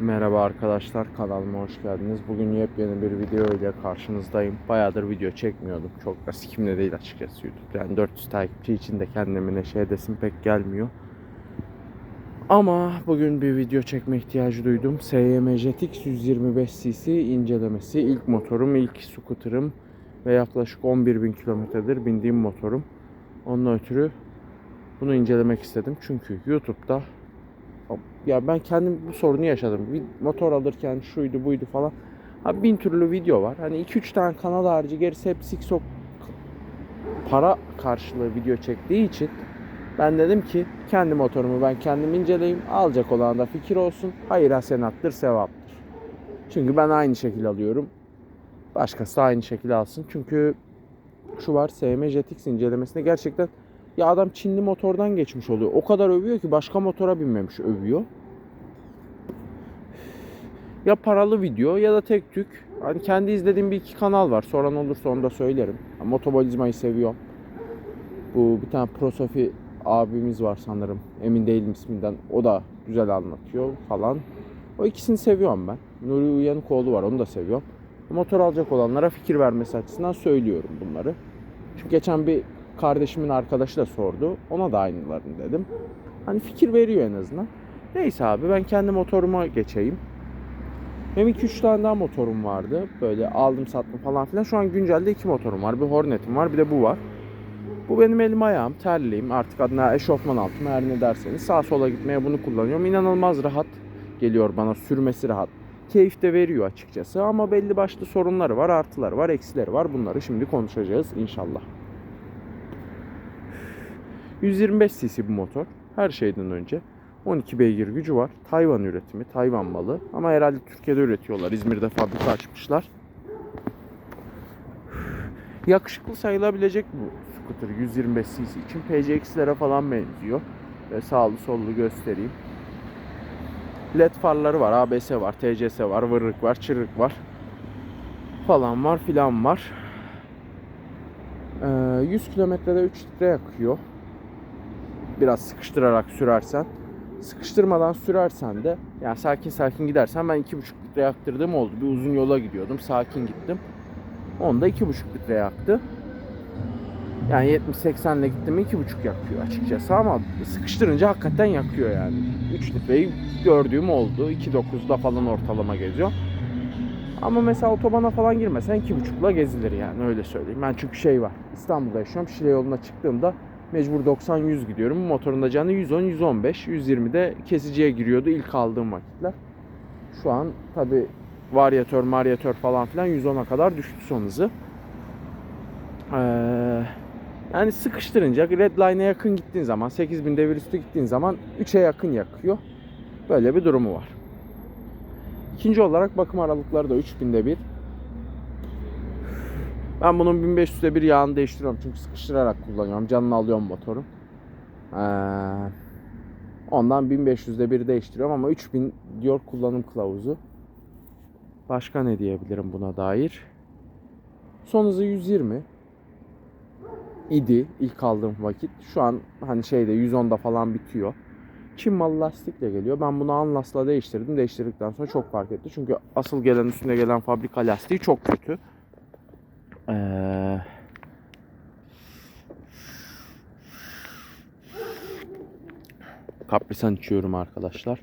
Merhaba arkadaşlar kanalıma hoş geldiniz. Bugün yepyeni bir video ile karşınızdayım. Bayağıdır video çekmiyordum. Çok da sikimde değil açıkçası YouTube. Yani 400 takipçi için de kendimi neşe edesim pek gelmiyor. Ama bugün bir video çekme ihtiyacı duydum. SYM Jetix 125 cc incelemesi. İlk motorum, ilk scooter'ım ve yaklaşık 11.000 kilometredir bindiğim motorum. Onun ötürü bunu incelemek istedim. Çünkü YouTube'da ya ben kendim bu sorunu yaşadım. Bir motor alırken şuydu buydu falan. Ha bin türlü video var. Hani 2-3 tane kanal harici gerisi hep siksok para karşılığı video çektiği için ben dedim ki kendi motorumu ben kendim inceleyeyim. Alacak olan da fikir olsun. Hayır hasenattır, sevaptır. Çünkü ben aynı şekil alıyorum. Başkası aynı şekilde alsın. Çünkü şu var SM Jetix incelemesinde gerçekten ya adam Çinli motordan geçmiş oluyor. O kadar övüyor ki başka motora binmemiş övüyor. Ya paralı video ya da tek tük. Hani kendi izlediğim bir iki kanal var. Soran olursa onu da söylerim. Ya, Motobolizmayı seviyorum. Bu bir tane Prosofi abimiz var sanırım. Emin değilim isminden. O da güzel anlatıyor falan. O ikisini seviyorum ben. Nuri Uyanıkoğlu var onu da seviyorum. Motor alacak olanlara fikir vermesi açısından söylüyorum bunları. Çünkü geçen bir kardeşimin arkadaşı da sordu. Ona da aynılarını dedim. Hani fikir veriyor en azından. Neyse abi ben kendi motoruma geçeyim. Benim 2-3 tane daha motorum vardı. Böyle aldım sattım falan filan. Şu an güncelde iki motorum var. Bir Hornet'im var bir de bu var. Bu benim elim ayağım, terliyim. Artık adına eşofman altım her ne derseniz. Sağa sola gitmeye bunu kullanıyorum. İnanılmaz rahat geliyor bana. Sürmesi rahat. Keyif de veriyor açıkçası. Ama belli başlı sorunları var. Artıları var, eksileri var. Bunları şimdi konuşacağız inşallah. 125 cc bu motor. Her şeyden önce. 12 beygir gücü var. Tayvan üretimi, Tayvan malı. Ama herhalde Türkiye'de üretiyorlar. İzmir'de fabrika açmışlar. Yakışıklı sayılabilecek bu scooter 125 cc için. PCX'lere falan benziyor. Ve sağlı sollu göstereyim. LED farları var, ABS var, TCS var, vırrık var, çırık var. Falan var filan var. Ee, 100 kilometrede 3 litre yakıyor biraz sıkıştırarak sürersen. Sıkıştırmadan sürersen de yani sakin sakin gidersen ben 2,5 litre yaktırdığım oldu. Bir uzun yola gidiyordum. Sakin gittim. Onda 2,5 litre yaktı. Yani 70-80 ile gittim 2,5 yakıyor açıkçası ama sıkıştırınca hakikaten yakıyor yani. 3 litreyi gördüğüm oldu. 2.9'da falan ortalama geziyor. Ama mesela otobana falan girmesen 2.5'la gezilir yani öyle söyleyeyim. Ben çünkü şey var. İstanbul'da yaşıyorum. Şile yoluna çıktığımda Mecbur 90-100 gidiyorum. Motorun da canı 110-115. 120'de kesiciye giriyordu ilk aldığım vakitler. Şu an tabi varyatör, maryatör falan filan 110'a kadar düştü son hızı. Ee, yani sıkıştırınca redline'e yakın gittiğin zaman 8000 devir üstü gittiğin zaman 3'e yakın yakıyor. Böyle bir durumu var. İkinci olarak bakım aralıkları da 3000'de bir. Ben bunun 1500'de bir yağını değiştiriyorum çünkü sıkıştırarak kullanıyorum. Canını alıyorum motorun. Ee, ondan 1500'de bir değiştiriyorum ama 3000 diyor kullanım kılavuzu. Başka ne diyebilirim buna dair? Son hızı 120 idi ilk aldığım vakit. Şu an hani şeyde 110'da falan bitiyor. Çin malı lastikle geliyor. Ben bunu Anlas'la değiştirdim. Değiştirdikten sonra çok fark etti. Çünkü asıl gelen üstünde gelen fabrika lastiği çok kötü. Ee, kaprisan içiyorum arkadaşlar.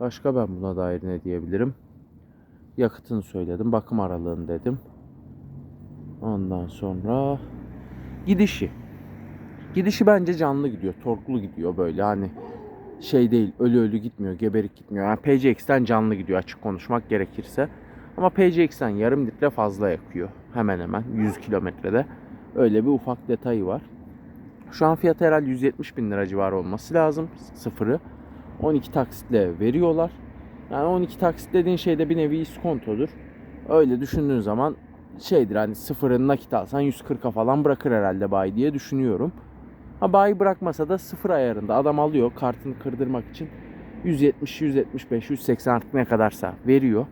Başka ben buna dair ne diyebilirim? Yakıtını söyledim. Bakım aralığını dedim. Ondan sonra gidişi. Gidişi bence canlı gidiyor. Torklu gidiyor böyle hani şey değil ölü ölü gitmiyor geberik gitmiyor. Yani PCX'ten canlı gidiyor açık konuşmak gerekirse. Ama PCX'ten yarım litre fazla yakıyor. Hemen hemen 100 kilometrede. Öyle bir ufak detayı var. Şu an fiyatı herhalde 170 bin lira civarı olması lazım sıfırı. 12 taksitle veriyorlar. Yani 12 taksit dediğin şey de bir nevi iskontodur. Öyle düşündüğün zaman şeydir hani sıfırını nakit alsan 140'a falan bırakır herhalde bay diye düşünüyorum. Ha bayi bırakmasa da sıfır ayarında adam alıyor kartını kırdırmak için 170, 175, 180 artık ne kadarsa veriyor.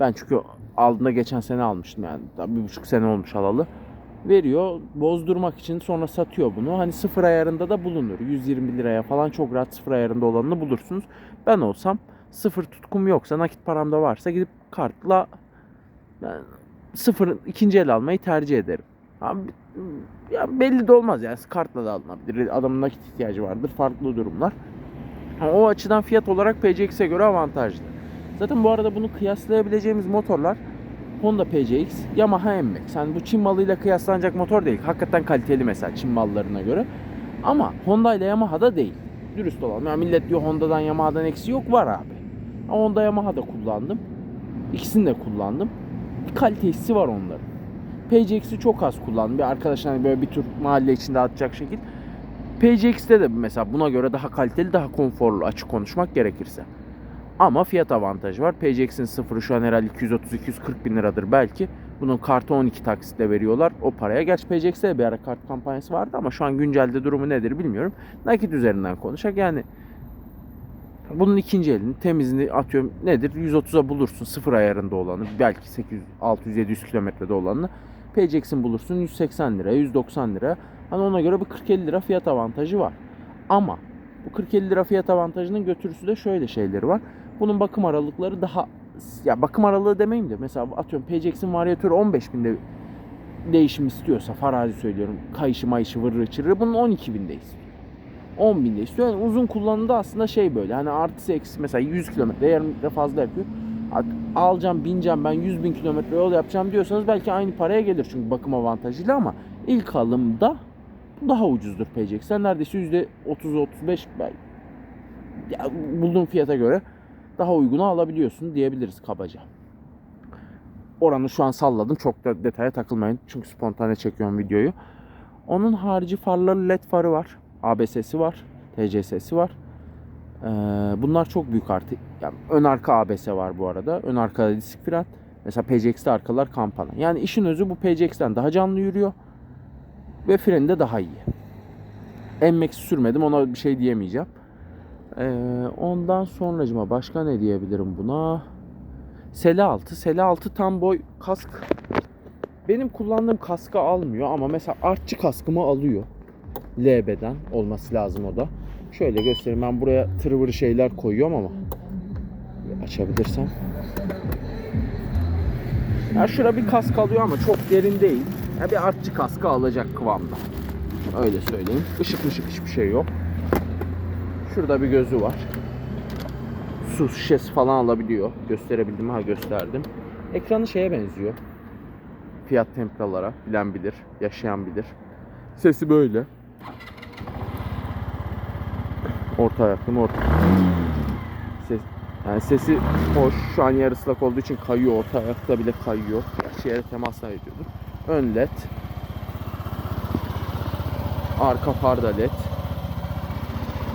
Ben çünkü aldığında geçen sene almıştım yani bir buçuk sene olmuş alalı. veriyor bozdurmak için sonra satıyor bunu. Hani sıfır ayarında da bulunur. 120 liraya falan çok rahat sıfır ayarında olanını bulursunuz. Ben olsam sıfır tutkum yoksa nakit param da varsa gidip kartla ben sıfır ikinci el almayı tercih ederim. Abi, ya belli de olmaz yani kartla da alınabilir. Adamın nakit ihtiyacı vardır. Farklı durumlar. O açıdan fiyat olarak PCX'e göre avantajlı. Zaten bu arada bunu kıyaslayabileceğimiz motorlar Honda PCX, Yamaha NMAX. Yani bu Çin malıyla kıyaslanacak motor değil. Hakikaten kaliteli mesela Çin mallarına göre. Ama Honda ile Yamaha'da değil. Dürüst olalım. Yani millet diyor Honda'dan Yamaha'dan eksi yok. Var abi. Ama Honda Yamaha'da kullandım. İkisini de kullandım. Bir kalite hissi var onların. PCX'i çok az kullandım. Bir arkadaşlar hani böyle bir tur mahalle içinde atacak şekil. PCX'te de mesela buna göre daha kaliteli, daha konforlu açık konuşmak gerekirse. Ama fiyat avantajı var. PCX'in sıfırı şu an herhalde 230-240 bin liradır belki. Bunun kartı 12 taksitle veriyorlar o paraya. Gerçi PCX'te de bir ara kart kampanyası vardı ama şu an güncelde durumu nedir bilmiyorum. Nakit üzerinden konuşacak yani bunun ikinci elini temizini atıyorum nedir 130'a bulursun sıfır ayarında olanı belki 800 600 700 kilometrede olanını PCX'in bulursun 180 lira 190 lira hani ona göre bir 40-50 lira fiyat avantajı var ama bu 40-50 lira fiyat avantajının götürüsü de şöyle şeyleri var bunun bakım aralıkları daha ya bakım aralığı demeyeyim de mesela atıyorum PCX'in varyatörü 15 binde değişim istiyorsa farazi söylüyorum kayışı mayışı vırrı çırrı bunun 12 binde istiyor. 10 binde istiyor. Yani uzun kullanımda aslında şey böyle hani artı eksi mesela 100 kilometre yarım litre fazla yapıyor. Alacağım bineceğim ben 100 bin kilometre yol yapacağım diyorsanız belki aynı paraya gelir çünkü bakım avantajıyla ama ilk alımda daha ucuzdur PCX'ler. Neredeyse %30-35 belki ya, bulduğun fiyata göre daha uygunu alabiliyorsun diyebiliriz kabaca. Oranı şu an salladım. Çok da detaya takılmayın. Çünkü spontane çekiyorum videoyu. Onun harici farları led farı var. ABS'si var. TCS'si var. Ee, bunlar çok büyük artı. Yani ön arka ABS var bu arada. Ön arkada disk fren. Mesela PCX'te arkalar kampana. Yani işin özü bu PCX'ten daha canlı yürüyor. Ve freni de daha iyi. NMAX sürmedim ona bir şey diyemeyeceğim. Ee, ondan sonracıma başka ne diyebilirim buna? Sele altı. Sele altı tam boy kask. Benim kullandığım kaskı almıyor ama mesela artçı kaskımı alıyor. LB'den olması lazım o da. Şöyle göstereyim ben buraya tırvırı şeyler koyuyorum ama açabilirsem. Ya şura bir kask alıyor ama çok derin değil. Ya bir artçı kaskı alacak kıvamda. Öyle söyleyeyim. Işık ışık hiçbir şey yok. Şurada bir gözü var. Su şişesi falan alabiliyor. Gösterebildim? Ha gösterdim. Ekranı şeye benziyor. Fiyat tempralara bilen bilir, yaşayan bilir. Sesi böyle. Orta ayaklı mı orta. Ses, yani sesi hoş. Şu an yarı ıslak olduğu için kayıyor. Orta ayakta bile kayıyor. Gerçi yere temasla ediyordur. Ön led. Arka far da led.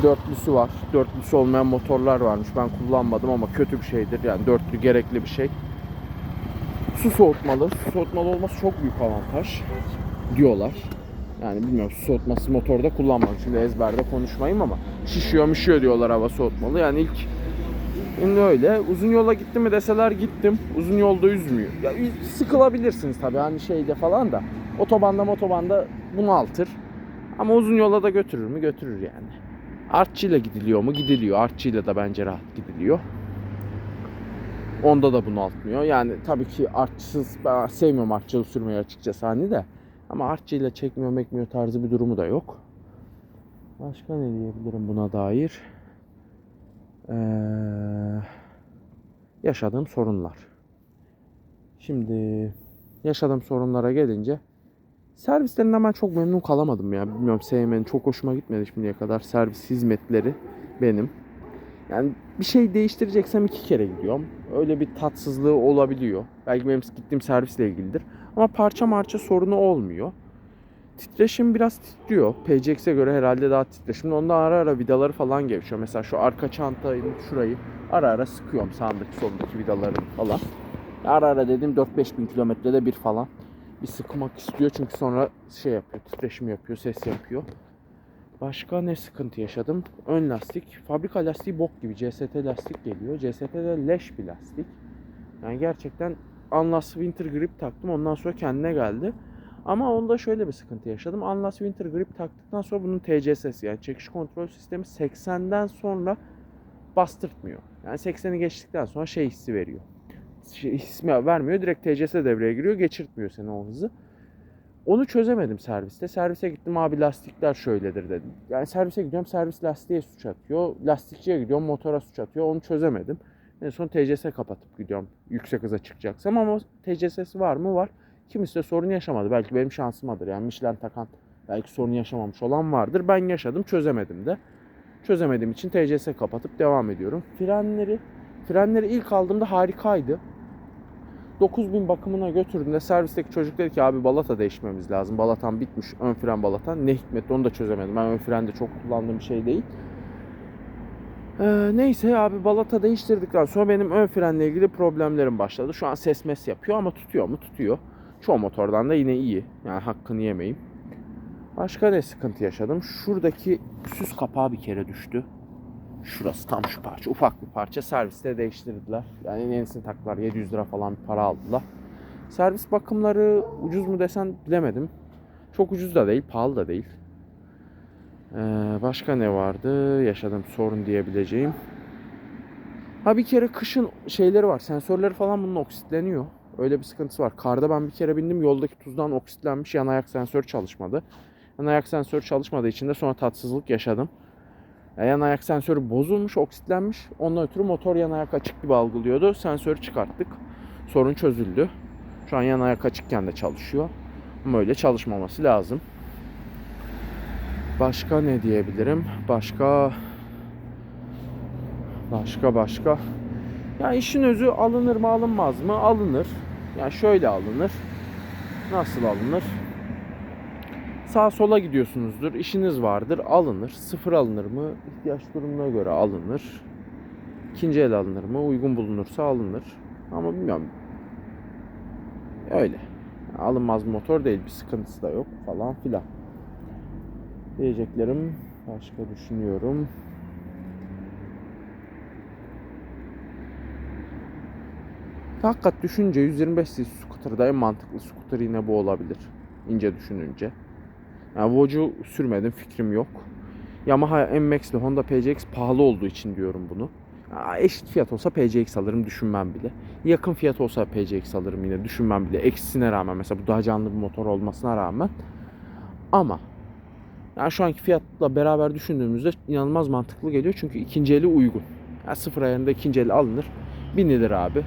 Dörtlüsü var. Dörtlüsü olmayan motorlar varmış. Ben kullanmadım ama kötü bir şeydir. Yani dörtlü gerekli bir şey. Su soğutmalı. Su soğutmalı olması çok büyük avantaj diyorlar. Yani bilmiyorum soğutması motorda kullanmadım. Şimdi ezberde konuşmayayım ama şişiyor mişiyor diyorlar hava soğutmalı. Yani ilk Şimdi öyle. Uzun yola gittim mi deseler gittim. Uzun yolda üzmüyor. Ya sıkılabilirsiniz tabii hani şeyde falan da. Otobanda motobanda bunaltır. Ama uzun yola da götürür mü? Götürür yani. Artçıyla gidiliyor mu? Gidiliyor. Artçıyla da bence rahat gidiliyor. Onda da bunaltmıyor. Yani tabii ki artçısız ben sevmiyorum artçılı sürmeyi açıkçası hani de. Ama artçıyla çekmiyor mekmiyor tarzı bir durumu da yok. Başka ne diyebilirim buna dair? Ee, yaşadığım sorunlar. Şimdi yaşadığım sorunlara gelince servislerinden ben çok memnun kalamadım ya. Bilmiyorum sevmenin çok hoşuma gitmedi şimdiye kadar servis hizmetleri benim. Yani bir şey değiştireceksem iki kere gidiyorum. Öyle bir tatsızlığı olabiliyor. Belki benim gittiğim servisle ilgilidir. Ama parça marça sorunu olmuyor. Titreşim biraz titriyor. PCX'e göre herhalde daha titreşimli. Onda ara ara vidaları falan gevşiyor. Mesela şu arka çantayı, şurayı ara ara sıkıyorum sağındaki solundaki vidaları falan. Ara ara dedim 4-5 bin kilometrede bir falan. Bir sıkmak istiyor çünkü sonra şey yapıyor, titreşim yapıyor, ses yapıyor. Başka ne sıkıntı yaşadım? Ön lastik. Fabrika lastiği bok gibi. CST lastik geliyor. CST de leş bir lastik. Yani gerçekten Unless Winter Grip taktım. Ondan sonra kendine geldi. Ama onda şöyle bir sıkıntı yaşadım. Unless Winter Grip taktıktan sonra bunun TCS'si yani çekiş kontrol sistemi 80'den sonra bastırtmıyor. Yani 80'i geçtikten sonra şey hissi veriyor. Şey, hismi vermiyor. Direkt TCS devreye giriyor. Geçirtmiyor seni o hızı. Onu çözemedim serviste. Servise gittim abi lastikler şöyledir dedim. Yani servise gidiyorum servis lastiğe suç atıyor. Lastikçiye gidiyorum motora suç atıyor. Onu çözemedim. En son TCS kapatıp gidiyorum yüksek hıza çıkacaksam ama TCS'si var mı? Var. Kimisi de sorun yaşamadı. Belki benim şansımadır. Yani Michelin takan belki sorun yaşamamış olan vardır. Ben yaşadım çözemedim de. Çözemediğim için TCS kapatıp devam ediyorum. Frenleri frenleri ilk aldığımda harikaydı. 9000 bakımına götürdüğümde servisteki çocuk dedi ki abi balata değişmemiz lazım. Balatan bitmiş ön fren balatan. Ne hikmet onu da çözemedim. Ben ön frende çok kullandığım bir şey değil. Ee, neyse abi balata değiştirdikten sonra benim ön frenle ilgili problemlerim başladı. Şu an ses mes yapıyor ama tutuyor mu? Tutuyor. Çoğu motordan da yine iyi. Yani hakkını yemeyeyim. Başka ne sıkıntı yaşadım? Şuradaki süs kapağı bir kere düştü. Şurası tam şu parça. Ufak bir parça. Serviste değiştirdiler. Yani en yenisini taktılar. 700 lira falan bir para aldılar. Servis bakımları ucuz mu desen bilemedim. Çok ucuz da değil, pahalı da değil. Ee, başka ne vardı? Yaşadığım sorun diyebileceğim. Ha bir kere kışın şeyleri var. Sensörleri falan bunun oksitleniyor. Öyle bir sıkıntısı var. Karda ben bir kere bindim. Yoldaki tuzdan oksitlenmiş. Yan ayak sensörü çalışmadı. Yan ayak sensörü çalışmadığı için de sonra tatsızlık yaşadım. Ya Yan ayak sensörü bozulmuş, oksitlenmiş. Ondan ötürü motor yan ayak açık gibi algılıyordu. Sensörü çıkarttık. Sorun çözüldü. Şu an yan ayak açıkken de çalışıyor. Ama öyle çalışmaması lazım. Başka ne diyebilirim? Başka başka başka. Ya işin özü alınır mı alınmaz mı? Alınır. Yani şöyle alınır. Nasıl alınır? Sağa sola gidiyorsunuzdur. işiniz vardır. Alınır. Sıfır alınır mı? İhtiyaç durumuna göre alınır. İkinci el alınır mı? Uygun bulunursa alınır. Ama bilmiyorum. Öyle. Alınmaz motor değil. Bir sıkıntısı da yok falan filan. Diyeceklerim başka düşünüyorum. Hakikat düşünce 125 cc scooter'da en mantıklı scooter yine bu olabilir. İnce düşününce. Yani Vocu sürmedim fikrim yok. Yamaha NMAX ile Honda PCX pahalı olduğu için diyorum bunu. Eşit fiyat olsa PCX alırım düşünmem bile. Yakın fiyat olsa PCX alırım yine düşünmem bile. Eksisine rağmen mesela bu daha canlı bir motor olmasına rağmen. Ama yani şu anki fiyatla beraber düşündüğümüzde inanılmaz mantıklı geliyor. Çünkü ikinci eli uygun. Yani sıfır ayarında ikinci eli alınır. Binilir abi.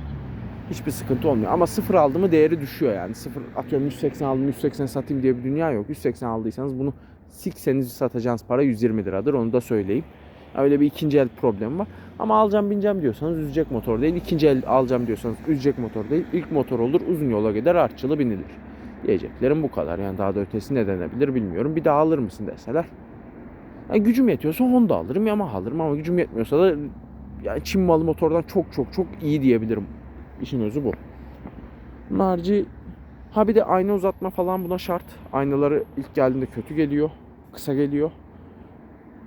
Hiçbir sıkıntı olmuyor. Ama sıfır aldı mı değeri düşüyor yani. Sıfır atıyorum 180 aldım 180 satayım diye bir dünya yok. 180 aldıysanız bunu sikseniz satacağınız para 120 liradır. Onu da söyleyeyim. Öyle bir ikinci el problemi var. Ama alacağım bineceğim diyorsanız üzecek motor değil. İkinci el alacağım diyorsanız üzecek motor değil. İlk motor olur uzun yola gider artçılı binilir. Diyeceklerim bu kadar. Yani daha da ötesi ne denebilir bilmiyorum. Bir daha alır mısın deseler. Yani gücüm yetiyorsa Honda alırım Yamaha alırım ama gücüm yetmiyorsa da yani Çin malı motordan çok çok çok iyi diyebilirim. İşin özü bu. Harici ha bir de ayna uzatma falan buna şart. Aynaları ilk geldiğinde kötü geliyor. Kısa geliyor.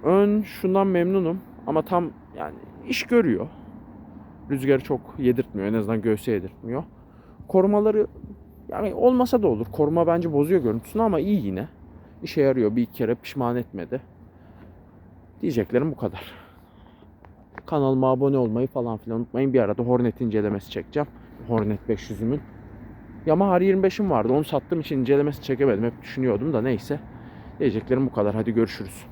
Ön şundan memnunum ama tam yani iş görüyor. Rüzgarı çok yedirtmiyor. En azından göğse yedirtmiyor. Korumaları yani olmasa da olur. Koruma bence bozuyor görüntüsünü ama iyi yine. İşe yarıyor. Bir iki kere pişman etmedi. Diyeceklerim bu kadar. Kanalıma abone olmayı falan filan unutmayın. Bir arada Hornet incelemesi çekeceğim. Hornet 500'ümün. Yamaha R25'im vardı. Onu sattığım için incelemesi çekemedim. Hep düşünüyordum da neyse. Diyeceklerim bu kadar. Hadi görüşürüz.